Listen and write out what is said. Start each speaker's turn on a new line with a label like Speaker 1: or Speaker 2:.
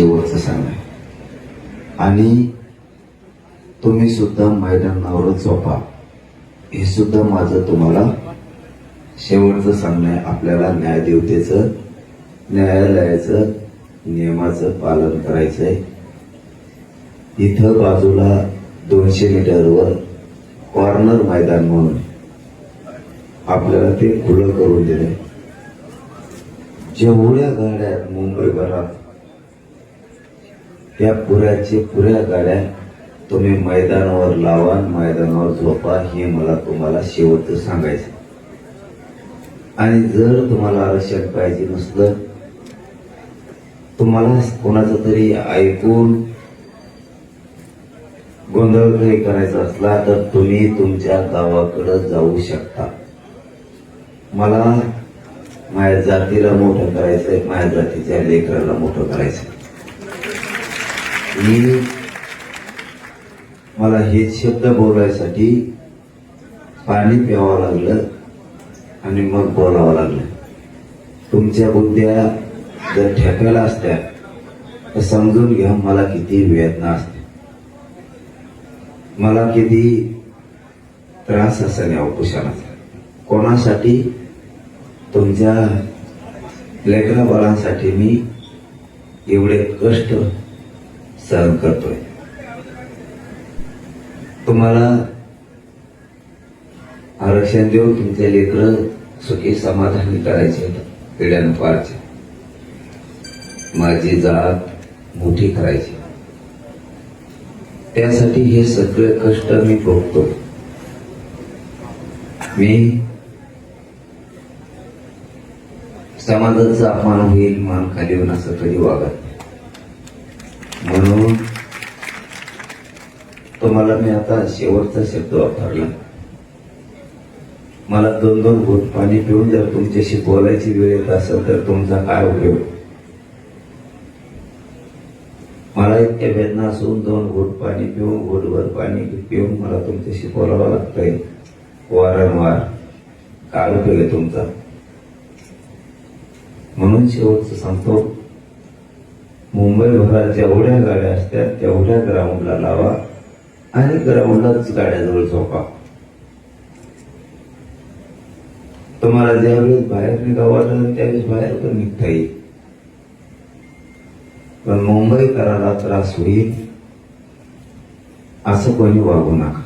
Speaker 1: शेवटचं सांगा. आणि तुम्ही सुद्धा मैदानावर झोपा. हे सुद्धा माझं तुम्हाला शेवटचं सांगणं आहे. आपल्याला न्यायदेवतेचं न्यायालयाचं नियमाचं पालन करायचं आहे इथं बाजूला दोनशे मीटरवर कॉर्नर मैदान म्हणून आपल्याला ते खुलं करून दिलंय. जेवढ्या गाड्या मुंबईभरात त्या पुऱ्याचे पुऱ्या गाड्या तुम्ही मैदानावर लावा मैदानावर झोपा हे मला तुम्हाला शेवटचं सांगायचं आणि जर तुम्हाला आरक्षण पाहिजे नसलं तुम्हाला कोणाचं तरी ऐकून गोंधळ काही करायचा असला तर तुम्ही तुमच्या गावाकडं जाऊ शकता. मला माझ्या जातीला मोठं करायचंय माझ्या जातीच्या लेकराला मोठं करायचंय. मी मला हेच शब्द बोलायसाठी पाणी प्यावं लागलं आणि मग बोलावं लागलं. तुमच्या बुद्ध्या जर ठेकायला असत्या तर समजून घ्या मला किती वेदना असते. मला किती त्रास असेल या उपोषणाचा. कोणासाठी? तुमच्या लेकरा बाळांसाठी मी एवढे कष्ट सहन करतोय. तुम्हाला आरक्षण देऊन तुमचे लेकर सुखी समाधानी करायचे पिढ्यानुपारचे माझी जात मोठी करायची. त्यासाठी हे सगळे कष्ट मी भोगतो मी समाजाचा अपमान होईल मान खाली होऊन असं कधी वागत नाही. म्हणून तुम्हाला मी आता शेवटचा शब्द वापरला. मला दोन दोन घोट पाणी पिऊन जर तुमच्याशी बोलायची वेळ येत असेल तर तुमचा काय उपयोग? मला इतक्या वेदना असून दोन घोट पाणी पिऊन घोटभर पाणी पिऊन मला तुमच्याशी बोलावं लागतंय. वारंवार. काय उपयोग आहे तुमचा? म्हणून शेवटचं सांगतो. मुंबईभरात जेवढ्या गाड्या असतात तेवढ्या ग्राउंडला लावा आणि ग्राउंडलाच गाड्याजवळ झोपा. तुम्हाला ज्यावेळेस बाहेर निघावं वाटलं त्यावेळेस बाहेर पण निघता येईल. पण मुंबईकराला त्रास होईल असं कोणी वागू नका.